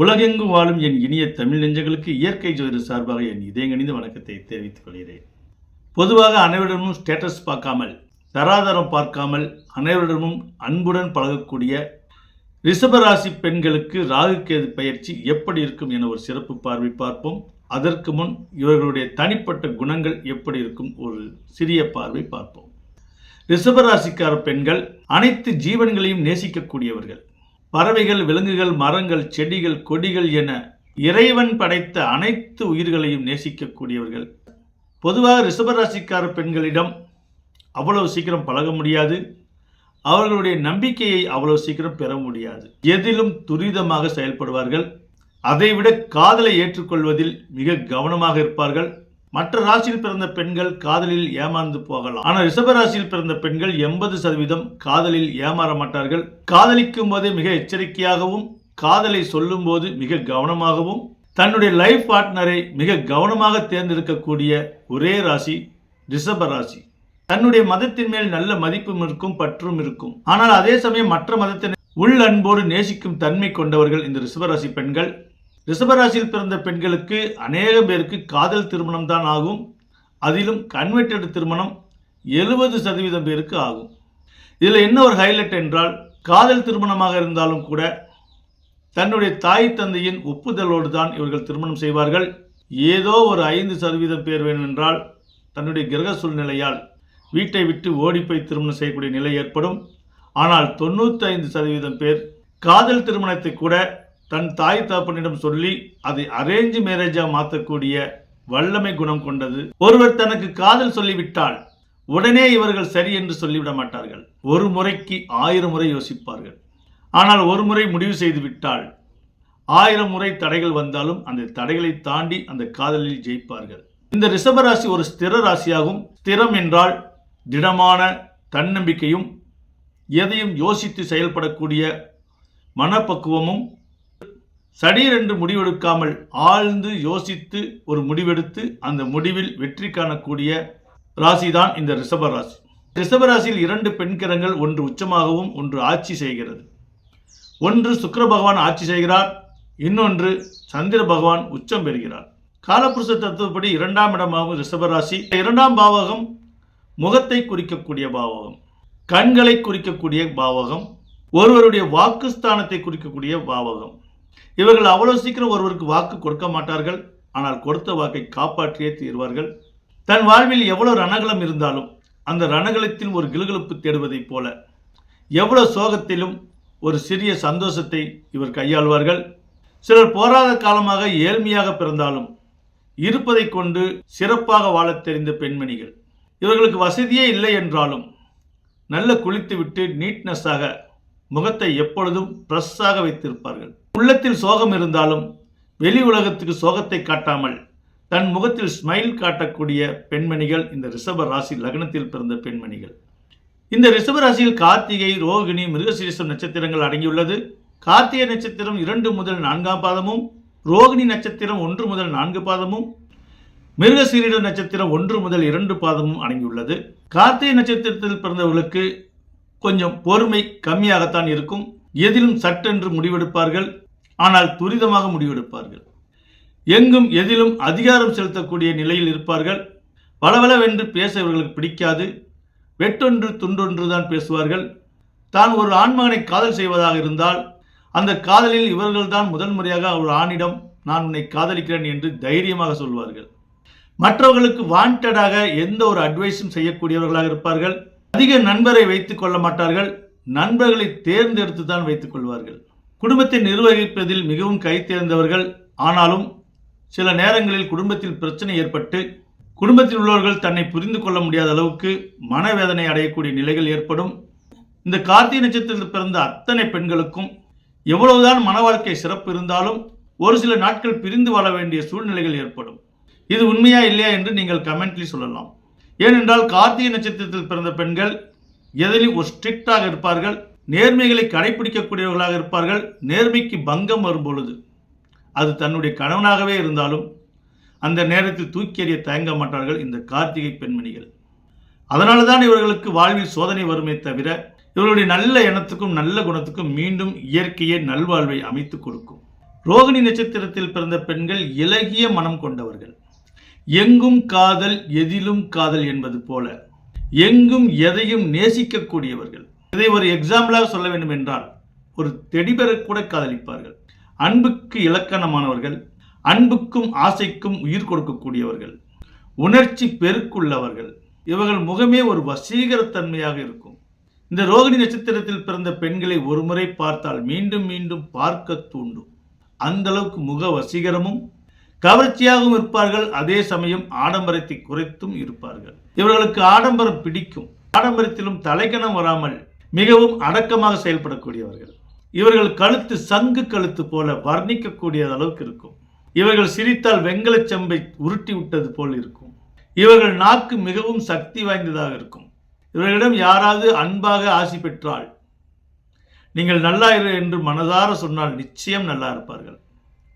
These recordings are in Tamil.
உலகெங்கும் வாழும் என் இனிய தமிழ் நெஞ்சங்களுக்கு இயற்கை ஜோதிட சார்பாக என் இதயங்கணிந்த வணக்கத்தை தெரிவித்துக் கொள்கிறேன். பொதுவாக அனைவரிடமும் ஸ்டேட்டஸ் பார்க்காமல் தராதரம் பார்க்காமல் அனைவரிடமும் அன்புடன் பழகக்கூடிய ரிஷபராசி பெண்களுக்கு ராகு பயிற்சி எப்படி இருக்கும் என ஒரு சிறப்பு பார்வை பார்ப்போம். அதற்கு முன் இவர்களுடைய தனிப்பட்ட குணங்கள் எப்படி இருக்கும் ஒரு சிறிய பார்வை பார்ப்போம். ரிஷபராசிக்கார பெண்கள் அனைத்து ஜீவன்களையும் நேசிக்கக்கூடியவர்கள். பறவைகள் விலங்குகள் மரங்கள் செடிகள் கொடிகள் என இறைவன் படைத்த அனைத்து உயிர்களையும் நேசிக்கக்கூடியவர்கள். பொதுவாக ரிஷபராசிக்கார பெண்களிடம் அவ்வளவு சீக்கிரம் பழக முடியாது. அவர்களுடைய நம்பிக்கையை அவ்வளவு சீக்கிரம் பெற முடியாது. எதிலும் துரிதமாக செயல்படுவார்கள். அதைவிட காதலை ஏற்றுக்கொள்வதில் மிக கவனமாக இருப்பார்கள். மற்ற ராசியில் பிறந்த பெண்கள் காதலில் ஏமாந்து போகலாம். ஆனால் ரிஷப ராசியில் பிறந்த பெண்கள் எண்பது சதவீதம் காதலில் ஏமாற மாட்டார்கள். காதலிக்கும் போது மிக எச்சரிக்கையாகவும் காதலை சொல்லும் போது மிக கவனமாகவும் தன்னுடைய லைஃப் பார்ட்னரை மிக கவனமாக தேர்ந்தெடுக்கக்கூடிய ஒரே ராசி ரிஷப ராசி. தன்னுடைய மதத்தின் மேல் நல்ல மதிப்பும் இருக்கும் பற்றும் இருக்கும். ஆனால் அதே சமயம் மற்ற மதத்தினை உள் அன்போடு நேசிக்கும் தன்மை கொண்டவர்கள் இந்த ரிஷபராசி பெண்கள். ரிஷபராசியில் பிறந்த பெண்களுக்கு அநேக பேருக்கு காதல் திருமணம் தான் ஆகும். அதிலும் கன்வெர்டட் திருமணம் எழுபது சதவீதம் பேருக்கு ஆகும். இதில் என்ன ஒரு ஹைலைட் என்றால் காதல் திருமணமாக இருந்தாலும் கூட தன்னுடைய தாய் தந்தையின் ஒப்புதலோடு தான் இவர்கள் திருமணம் செய்வார்கள். ஏதோ ஒரு ஐந்து சதவீதம் பேர் வேண்டுமென்றால் தன்னுடைய கிரக சூழ்நிலையால் வீட்டை விட்டு ஓடிப்போய் திருமணம் செய்யக்கூடிய நிலை ஏற்படும். ஆனால் தொண்ணூற்றி ஐந்து சதவீதம் பேர் காதல் திருமணத்தை கூட தன் தாய் தகப்பனிடம் சொல்லி அதை அரேஞ்ச் மேரேஜாக மாற்றக்கூடிய வல்லமை குணம் கொண்டது. ஒருவர் தனக்கு காதல் சொல்லிவிட்டால் உடனே இவர்கள் சரி என்று சொல்லிவிட மாட்டார்கள். ஒரு முறைக்கு ஆயிரம் முறை யோசிப்பார்கள். ஆனால் ஒரு முறை முடிவு செய்து விட்டால் ஆயிரம் முறை தடைகள் வந்தாலும் அந்த தடைகளை தாண்டி அந்த காதலில் ஜெயிப்பார்கள். இந்த ரிஷபராசி ஒரு ஸ்திர ராசியாகும். ஸ்திரம் என்றால் திடமான தன்னம்பிக்கையும் எதையும் யோசித்து செயல்படக்கூடிய மனப்பக்குவமும் சடீரென்று முடிவெடுக்காமல் ஆழ்ந்து யோசித்து ஒரு முடிவெடுத்து அந்த முடிவில் வெற்றி காணக்கூடிய ராசிதான் இந்த ரிஷப ராசி. ரிஷப ராசியில் இரண்டு பெண்கிரங்கள் ஒன்று உச்சமாகவும் ஒன்று ஆட்சி செய்கிறது. ஒன்று சுக்கர பகவான் ஆட்சி செய்கிறார் இன்னொன்று சந்திர பகவான் உச்சம் பெறுகிறார். காலப்புருஷ தத்துவப்படி இரண்டாம் இடமாகும் ரிஷபராசி இரண்டாம் பாவகம் முகத்தை குறிக்கக்கூடிய பாவகம் கண்களை குறிக்கக்கூடிய பாவகம் ஒருவருடைய வாக்குஸ்தானத்தை குறிக்கக்கூடிய பாவகம். இவர்கள் அவ்வளவு சீக்கிரம் ஒருவருக்கு வாக்கு கொடுக்க மாட்டார்கள் ஆனால் கொடுத்த வாக்கை காப்பாற்றியே தீர்வார்கள். தன் வாழ்வில் எவ்வளவு ரணகலம் இருந்தாலும் அந்த ரணகலத்தில் ஒரு கிலுகிலுப்பு தேடுவதைப் போல எவ்வளவு சோகத்திலும் ஒரு சிறிய சந்தோஷத்தை இவர் கையாள்வார்கள். சிலர் போராத காலமாக ஏழ்மையாக பிறந்தாலும் இருப்பதை கொண்டு சிறப்பாக வாழத் தெரிந்த பெண்மணிகள். இவர்களுக்கு வசதியே இல்லை என்றாலும் நல்ல குளித்துவிட்டு நீட்னஸாக முகத்தை எப்பொழுதும் ஃப்ரெஷ்ஷாக வைத்திருப்பார்கள். உள்ளத்தில் சோகம் இருந்தாலும் வெளி உலகத்துக்கு சோகத்தை காட்டாமல் தன் முகத்தில் ஸ்மைல் காட்டக்கூடிய பெண்மணிகள் இந்த ரிஷப ராசி லக்னத்தில் பிறந்த பெண்மணிகள். இந்த ரிஷப ராசியில் கார்த்திகை ரோகிணி மிருகசீரிசம் நட்சத்திரங்கள் அடங்கியுள்ளது. கார்த்திகை நட்சத்திரம் இரண்டு முதல் நான்காம் பாதமும் ரோகிணி நட்சத்திரம் ஒன்று முதல் நான்கு பாதமும் மிருகசீரிட நட்சத்திரம் ஒன்று முதல் இரண்டு பாதமும் அடங்கியுள்ளது. கார்த்திகை நட்சத்திரத்தில் பிறந்தவர்களுக்கு கொஞ்சம் பொறுமை கம்மியாகத்தான் இருக்கும். எதிலும் சட்டென்று முடிவெடுப்பார்கள். ஆனால் துரிதமாக முடிவெடுப்பார்கள். எங்கும் எதிலும் அதிகாரம் செலுத்தக்கூடிய நிலையில் இருப்பார்கள். பளபளவென்று பேச இவர்களுக்கு பிடிக்காது. வெட்டொன்று துண்டொன்று தான் பேசுவார்கள். தான் ஒரு ஆண்மகனை காதல் செய்வதாக இருந்தால் அந்த காதலில் இவர்கள்தான் முதல் முறையாக ஒரு ஆணிடம் நான் உன்னை காதலிக்கிறேன் என்று தைரியமாக சொல்வார்கள். மற்றவர்களுக்கு வாண்டடாக எந்த ஒரு அட்வைஸும் செய்யக்கூடியவர்களாக இருப்பார்கள். அதிக நண்பரை வைத்துக் கொள்ள மாட்டார்கள். நண்பர்களை தேர்ந்தெடுத்து தான் வைத்துக் கொள்வார்கள். குடும்பத்தை நிர்வகிப்பதில் மிகவும் கை தேர்ந்தவர்கள். ஆனாலும் சில நேரங்களில் குடும்பத்தில் பிரச்சனை ஏற்பட்டு குடும்பத்தில் உள்ளவர்கள் தன்னை புரிந்து கொள்ள முடியாத அளவுக்கு மனவேதனை அடையக்கூடிய நிலைகள் ஏற்படும். இந்த கார்த்திகை நட்சத்திரத்தில் பிறந்த அத்தனை பெண்களுக்கும் எவ்வளவுதான் மன வாழ்க்கை சிறப்பு இருந்தாலும் ஒரு சில நாட்கள் பிரிந்து வாழ வேண்டிய சூழ்நிலைகள் ஏற்படும். இது உண்மையா இல்லையா என்று நீங்கள் கமெண்ட்லி சொல்லலாம். ஏனென்றால் கார்த்திகை நட்சத்திரத்தில் பிறந்த பெண்கள் எதிலும் ஒரு ஸ்ட்ரிக்டாக இருப்பார்கள் நேர்மைகளை கடைபிடிக்கக்கூடியவர்களாக இருப்பார்கள் நேர்மைக்கு பங்கம் வரும் பொழுது அது தன்னுடைய கணவனாகவே இருந்தாலும் அந்த நேரத்தில் தூக்கி எறிய தயங்க மாட்டார்கள் இந்த கார்த்திகை பெண்மணிகள். அதனால தான் இவர்களுக்கு வாழ்வில் சோதனை வருமே தவிர இவர்களுடைய நல்ல எண்ணத்துக்கும் நல்ல குணத்துக்கும் மீண்டும் இயற்கையே நல்வாழ்வை அமைத்து கொடுக்கும். ரோகிணி நட்சத்திரத்தில் பிறந்த பெண்கள் இலகிய மனம் கொண்டவர்கள். எங்கும் காதல் எதிலும் காதல் என்பது போல. எங்கும் எதையும் நேசிக்கக்கூடியவர்கள். இதை ஒரு எக்ஸாம்பிளாக சொல்ல வேண்டும் என்றால் ஒரு தெடிபெற கூட காதலிப்பார்கள். அன்புக்கு இலக்கணமானவர்கள் அன்புக்கும் ஆசைக்கும் உயிர் கொடுக்கக்கூடியவர்கள் உணர்ச்சி பெருக்குள்ளவர்கள். இவர்கள் முகமே ஒரு வசீகரத்தன்மையாக இருக்கும். இந்த ரோகிணி நட்சத்திரத்தில் பிறந்த பெண்களை ஒருமுறை பார்த்தால் மீண்டும் மீண்டும் பார்க்க தூண்டும். அந்த அளவுக்கு முக வசீகரமும் கவர்ச்சியாகவும் இருப்பார்கள் அதே சமயம் ஆடம்பரத்தை குறைத்தும் இருப்பார்கள். இவர்களுக்கு ஆடம்பரம் பிடிக்கும். ஆடம்பரத்திலும் தலைக்கணம் வராமல் மிகவும் அடக்கமாக செயல்படக்கூடியவர்கள். இவர்கள் கழுத்து சங்கு கழுத்து போல வர்ணிக்கக்கூடிய அளவுக்கு இருக்கும். இவர்கள் சிரித்தால் வெங்கலச் செம்பை உருட்டி விட்டது போல் இருக்கும். இவர்கள் நாக்கு மிகவும் சக்தி வாய்ந்ததாக இருக்கும். இவர்களிடம் யாராவது அன்பாக ஆசி பெற்றால் நீங்கள் நல்லா இரு என்று மனதார சொன்னால் நிச்சயம் நல்லா இருப்பார்கள்.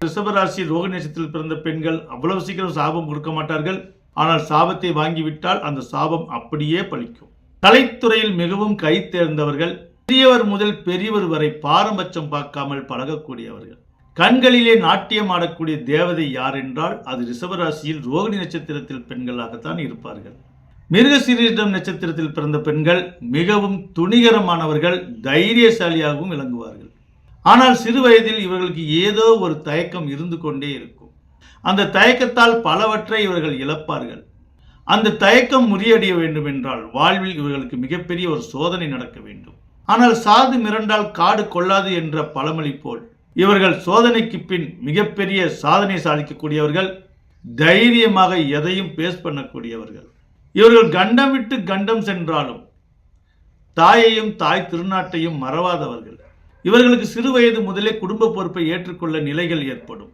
ரிஷபராசி ரோக நட்சத்திரத்தில் பிறந்த பெண்கள் அவ்வளவு சீக்கிரம் சாபம் கொடுக்க மாட்டார்கள். ஆனால் சாபத்தை வாங்கிவிட்டால் அந்த சாபம் அப்படியே பலிக்கும் கலைத்துறையில் மிகவும் கை தேர்ந்தவர்கள் சிறியவர் முதல் பெரியவர் வரை பாரபட்சம் பார்க்காமல் பழகக்கூடியவர்கள். கண்களிலே நாட்டியம் ஆடக்கூடிய தேவதை யார் என்றால் அது ரிஷபராசியில் ரோகிணி நட்சத்திரத்தில் பெண்களாகத்தான் இருப்பார்கள். மிருகசீரிடம் நட்சத்திரத்தில் பிறந்த பெண்கள் மிகவும் துணிகரமானவர்கள் தைரியசாலியாகவும் விளங்குவார்கள். ஆனால் சிறு வயதில் இவர்களுக்கு ஏதோ ஒரு தயக்கம் இருந்து கொண்டே இருக்கும். அந்த தயக்கத்தால் பலவற்றை இவர்கள் இழப்பார்கள். அந்த தயக்கம் முறியடிய வேண்டும் என்றால் வாழ்வில் இவர்களுக்கு மிகப்பெரிய ஒரு சோதனை நடக்க வேண்டும். ஆனால் சாது மிரண்டால் காடு கொள்ளாது என்ற பழமொழி போல் இவர்கள் சோதனைக்கு பின் மிகப்பெரிய சாதனை சாதிக்கக்கூடியவர்கள் தைரியமாக எதையும் பேஸ் பண்ணக்கூடியவர்கள். இவர்கள் கண்டம் விட்டு கண்டம் சென்றாலும் தாயையும் தாய் திருநாட்டையும் மறவாதவர்கள். இவர்களுக்கு சிறு வயது முதலே குடும்ப பொறுப்பை ஏற்றுக்கொள்ள நிலைகள் ஏற்படும்.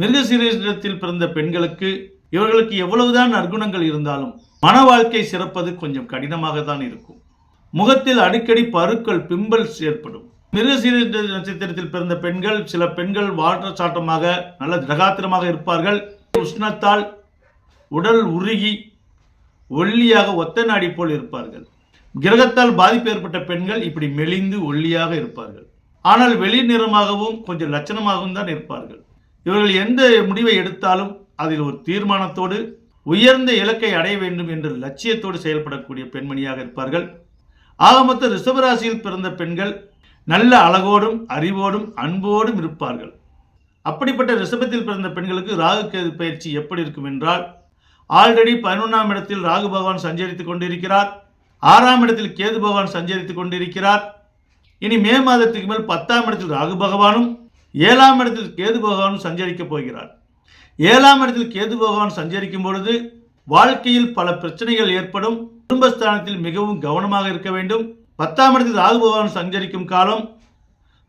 மிருகசீரத்தில் பிறந்த பெண்களுக்கு இவர்களுக்கு எவ்வளவுதான் நற்குணங்கள் இருந்தாலும் மன வாழ்க்கை சிறப்பது கொஞ்சம் கடினமாக தான் இருக்கும். முகத்தில் அடிக்கடி பருக்கள் பிம்பல்ஸ் ஏற்படும். மிருகசீர நட்சத்திரத்தில் பிறந்த பெண்கள் சில பெண்கள் வாட்டச்சாட்டமாக நல்ல திரகாத்திரமாக இருப்பார்கள். உஷ்ணத்தால் உடல் உருகி ஒல்லியாக ஒத்த நாடி போல் இருப்பார்கள். கிரகத்தால் பாதிப்பு ஏற்பட்ட பெண்கள் இப்படி மெலிந்து ஒல்லியாக இருப்பார்கள். ஆனால் வெளி நிறமாகவும் கொஞ்சம் லட்சணமாகவும் தான் இருப்பார்கள். இவர்கள் எந்த முடிவை எடுத்தாலும் அதில் ஒரு தீர்மானத்தோடு உயர்ந்த இலக்கை அடைய வேண்டும் என்ற லட்சியத்தோடு செயல்படக்கூடிய பெண்மணியாக இருப்பார்கள். ஆக மொத்த ரிஷபராசியில் பிறந்த பெண்கள் நல்ல அழகோடும் அறிவோடும் அன்போடும் இருப்பார்கள். அப்படிப்பட்ட ரிஷபத்தில் பிறந்த பெண்களுக்கு ராகு கேது பயிற்சி எப்படி இருக்கும் என்றால் ஆல்ரெடி பதினொன்றாம் இடத்தில் ராகு பகவான் சஞ்சரித்துக் கொண்டிருக்கிறார். ஆறாம் இடத்தில் கேது பகவான் சஞ்சரித்துக் கொண்டிருக்கிறார். இனி மே மாதத்துக்கு மேல் பத்தாம் இடத்தில் ராகு பகவானும் ஏழாம் இடத்தில் கேது பகவானும் சஞ்சரிக்கப் போகிறார். ஏழாம் இடத்தில் கேது பகவான் சஞ்சரிக்கும் பொழுது வாழ்க்கையில் பல பிரச்சனைகள் ஏற்படும். குடும்பஸ்தானத்தில் மிகவும் கவனமாக இருக்க வேண்டும். பத்தாம் இடத்தில் ராகு பகவான் சஞ்சரிக்கும் காலம்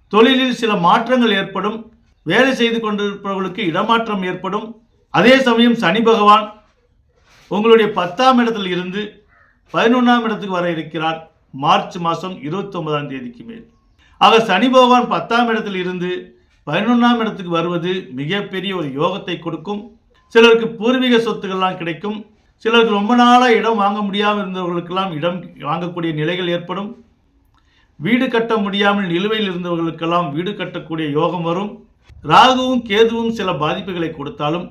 தொழிலில் சில மாற்றங்கள் ஏற்படும். வேலை செய்து கொண்டிருப்பவர்களுக்கு இடமாற்றம் ஏற்படும். அதே சமயம் சனி பகவான் உங்களுடைய பத்தாம் இடத்தில் இருந்து பதினொன்றாம் இடத்துக்கு வர இருக்கிறார். மார்ச் மாதம் இருபத்தொன்பதாம் தேதிக்கு மேல். ஆக சனி பகவான் பத்தாம் இடத்தில் இருந்து பதினொன்றாம் இடத்துக்கு வருவது மிகப்பெரிய ஒரு யோகத்தை கொடுக்கும். சிலருக்கு பூர்வீக சொத்துக்கள்லாம் கிடைக்கும். சிலருக்கு ரொம்ப நாளாக இடம் வாங்க முடியாமல் இருந்தவர்களுக்கெல்லாம் இடம் வாங்கக்கூடிய நிலைகள் ஏற்படும். வீடு கட்ட முடியாமல் நிலுவையில் இருந்தவர்களுக்கெல்லாம் வீடு கட்டக்கூடிய யோகம் வரும். ராகுவும் கேதுவும் சில பாதிப்புகளை கொடுத்தாலும்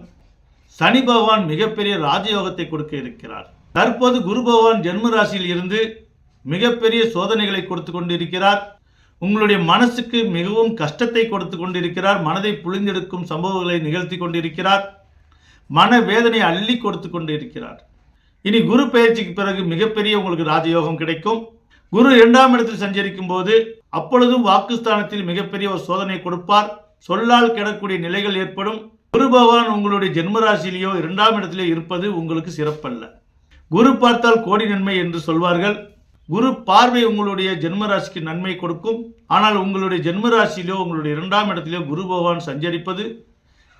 சனி பகவான் மிகப்பெரிய ராஜயோகத்தை கொடுக்க இருக்கிறார். தற்போது குரு பகவான் ஜென்ம ராசியில் இருந்து மிகப்பெரிய சோதனைகளை கொடுத்து கொண்டிருக்கிறார். உங்களுடைய மனசுக்கு மிகவும் கஷ்டத்தை கொடுத்து கொண்டிருக்கிறார். மனதை புழிந்தெடுக்கும் சம்பவங்களை நிகழ்த்தி கொண்டிருக்கிறார். மன வேதனை அள்ளி கொடுத்து கொண்டிருக்கிறார். இனி குரு பயிற்சிக்கு பிறகு மிகப்பெரிய உங்களுக்கு ராஜயோகம் கிடைக்கும். குரு இரண்டாம் இடத்தில் சஞ்சரிக்கும் போது அப்பொழுதும் வாக்குஸ்தானத்தில் மிகப்பெரிய ஒரு சோதனை கொடுப்பார். சொல்லால் கிடக்கூடிய நிலைகள் ஏற்படும். குரு பகவான் உங்களுடைய ஜென்மராசிலேயோ இரண்டாம் இடத்திலே இருப்பது உங்களுக்கு சிறப்பல்ல. குரு பார்த்தால் கோடி நன்மை என்று சொல்வார்கள். குரு பார்வை உங்களுடைய ஜென்மராசிக்கு நன்மை கொடுக்கும். ஆனால் உங்களுடைய ஜென்மராசியிலோ உங்களுடைய இரண்டாம் இடத்திலோ குரு பகவான் சஞ்சரிப்பது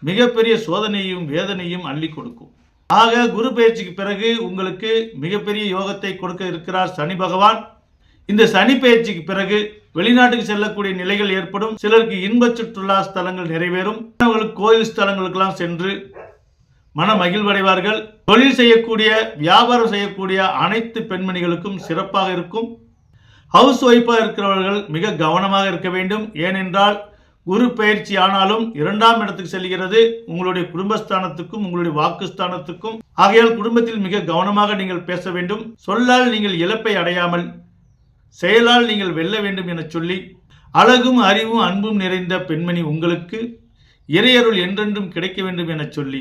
மிகப்பெரிய சோதனையும் வேதனையும் அள்ளி கொடுக்கும். ஆக குரு பயிற்சிக்கு பிறகு உங்களுக்கு மிகப்பெரிய யோகத்தை கொடுக்க இருக்கிறார் சனி பகவான். இந்த சனி பயிற்சிக்கு பிறகு வெளிநாட்டுக்கு செல்லக்கூடிய நிலைகள் ஏற்படும். சிலருக்கு இன்ப சுற்றுலா ஸ்தலங்கள் நிறைவேறும். அவர்களுக்கு கோயில் ஸ்தலங்களுக்கெல்லாம் சென்று மன மகிழ்வடைவார்கள். தொழில் செய்யக்கூடிய வியாபாரம் செய்யக்கூடிய அனைத்து பெண்மணிகளுக்கும் சிறப்பாக இருக்கும். ஹவுஸ் ஒய்ஃபாக இருக்கிறவர்கள் மிக கவனமாக இருக்க வேண்டும். ஏனென்றால் குரு பயிற்சி ஆனாலும் இரண்டாம் இடத்துக்கு செல்கிறது. உங்களுடைய குடும்பஸ்தானத்துக்கும் உங்களுடைய வாக்குஸ்தானத்துக்கும். ஆகையால் குடும்பத்தில் மிக கவனமாக நீங்கள் பேச வேண்டும். சொல்லால் நீங்கள் இழப்பை அடையாமல் செயலால் நீங்கள் வெல்ல வேண்டும் என சொல்லி அழகும் அறிவும் அன்பும் நிறைந்த பெண்மணி உங்களுக்கு இறையருள் என்றென்றும் கிடைக்க வேண்டும் என சொல்லி